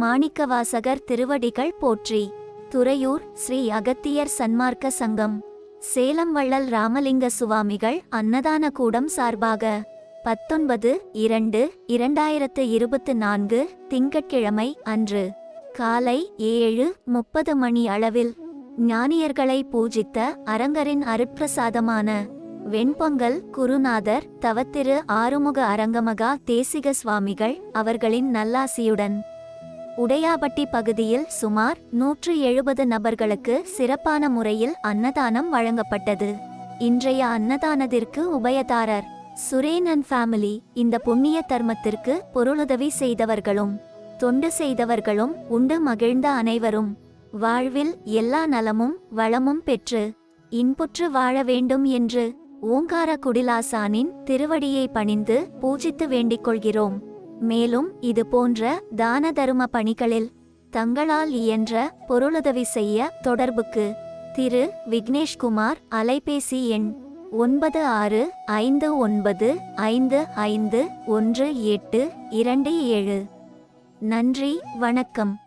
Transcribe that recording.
மாணிக்கவாசகர் திருவடிகள் போற்றி. துறையூர் ஸ்ரீ அகத்தியர் சன்மார்க்க சங்கம். சேலம் வள்ளல் ராமலிங்க சுவாமிகள் அன்னதான கூடம் சார்பாக பத்தொன்பது இரண்டு இரண்டாயிரத்து இருபத்து நான்கு திங்கட்கிழமை அன்று காலை ஏழு முப்பது மணி அளவில் ஞானியர்களை பூஜித்த அரங்கரின் அருட்பிரசாதமான வெண்பொங்கல் குருநாதர் தவத்திரு ஆறுமுக அரங்கமகா தேசிக சுவாமிகள் அவர்களின் நல்லாசியுடன் உடையாபட்டி பகுதியில் சுமார் நூற்று எழுபது நபர்களுக்கு சிறப்பான முறையில் அன்னதானம் வழங்கப்பட்டது. இன்றைய அன்னதானத்திற்கு உபயதாரர் சுரேன் அண்ட் ஃபேமிலி இந்த புண்ணிய தர்மத்திற்கு பொருளுதவி செய்தவர்களும் தொண்டு செய்தவர்களும் உண்டு மகிழ்ந்த அனைவரும். வாழ்வில் எல்லா நலமும் வளமும் பெற்று இன்புற்று வாழ வேண்டும் என்று ஓங்கார குடிலாசானின் திருவடியை பணிந்து பூஜித்து வேண்டிக் கொள்கிறோம். மேலும் இது போன்ற தான தரும பணிகளில் தங்களால் இயன்ற பொருளுதவி செய்ய தொடர்புக்கு திரு. விக்னேஷ்குமார் அலைபேசி எண் ஒன்பது ஆறு ஐந்து ஒன்பது ஐந்து ஐந்து ஒன்று எட்டு இரண்டு ஏழு. நன்றி வணக்கம்.